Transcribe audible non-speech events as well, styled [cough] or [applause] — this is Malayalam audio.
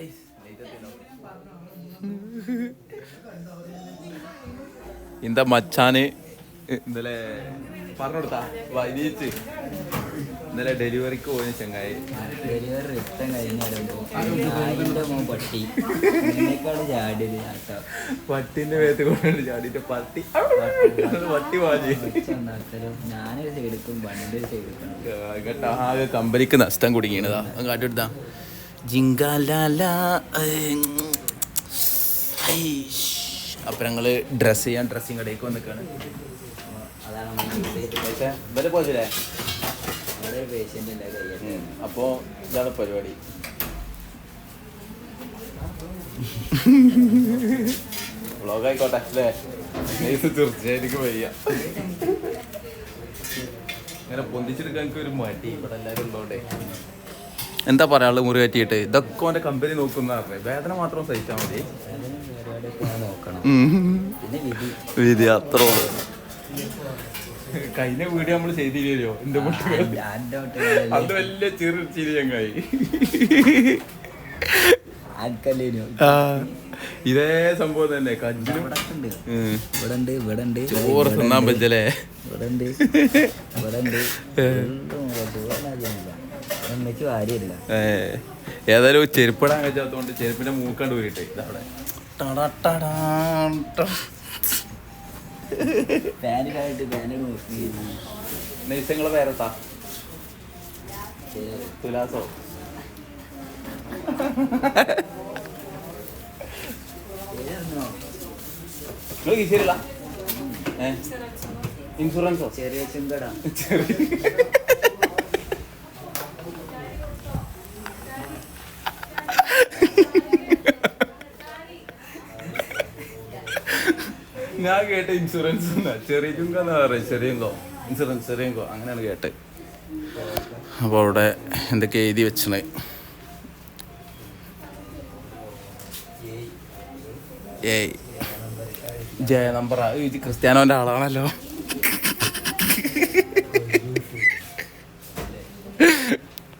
[laughs] ഇന്ത മച്ചാന് ഇന്നലെ പറഞ്ഞുകൊടുത്താ? വൈദ്യുതി ഇന്നലെ ഡെലിവറിക്ക് പോയി ചെങ്ങായി. ഡെലിവറി റിട്ടേൺ കഴിഞ്ഞാലും മോൻ പട്ടി. ചാടിയത് പട്ടിന്റെ മേത്ത് കൊണ്ടുണ്ട് ചാടിയിട്ട് പട്ടി. പട്ടി വാങ്ങി. ഞാനൊരു സൈഡ് എടുക്കും വണ്ടി ഒരു സൈഡ് എടുക്കണം കേട്ടാ ആകെ കമ്പനിക്ക് നഷ്ടം കുടുങ്ങിയതാ. കാട്ടെടുത്താ ജിങ്കാലാല അപ്പൊ ഞങ്ങൾ ഡ്രസ് ചെയ്യാൻ ഡ്രസ്സിങ് കടയിലേക്ക് വന്നിക്കാണ്. അതാണ് നമ്മൾ ചെയ്ത് പക്ഷേ ഇവരെ പോയില്ലേ ഇതാണ് പരിപാടി. വ്ളോഗ് ആയിക്കോട്ടെ അല്ലേ? തീർച്ചയായിട്ടും വയ്യ. ഇങ്ങനെ പൊന്തിച്ചെടുക്കാൻ ഒരു മാറ്റി ഇവിടെ എല്ലാരും ഉള്ളോണ്ടേ. എന്താ പറയാനുള്ളത് മുറി പറ്റിയിട്ട് ഇതൊക്കെ ഓന്റെ കമ്പനി നോക്കുന്ന വേദന മാത്രം സഹിച്ചാൽ മതി. അതിന് നോക്കണം പിന്നെ വിധി അത്ര കഴിഞ്ഞ വീഡിയോ നമ്മൾ ചെയ്തില്ലല്ലോ. എന്റെ അത് വലിയ ചെറു ചിരി ചങ്ങായി ഇതേ സംഭവം തന്നെ. കജ്ജിലും ഇവിടെ ഉണ്ട്. ഉം. ഇവിടെ ഉണ്ട് ഇവിടെ ഉണ്ട്. ചോറ് തിന്നാൻ പറ്റല്ലേ? ഇവിടെ ഉണ്ട്. ഇവിടെ ഉണ്ട്. ഏതായാലും ചെരുപ്പിടാൻ കഴിച്ചാത്തോണ്ട് ചെരുപ്പിന്റെ മൂക്കണ്ട് ഇതവിടെ ഫാനിലായിട്ട് നോക്കി നൈസങ്ങളെ പേരത്താ തുലാസോ? ശരിയായിരുന്നോ? നിങ്ങൾ ഈശ്വരില്ല ഏ? ഇൻഷുറൻസോ? ചെറിയ ഞാൻ കേട്ട ഇൻഷുറൻസ് ചെറിയ പറയുക? ചെറിയങ്കോ ഇൻഷുറൻസ് ചെറിയങ്കോ അങ്ങനെയാണ് കേട്ടത്. അപ്പോൾ അവിടെ എന്തൊക്കെ എഴുതി വെച്ചത് ഏയ് ജയ നമ്പറാ. ഇത് ക്രിസ്ത്യാനോന്റെ ആളാണല്ലോ.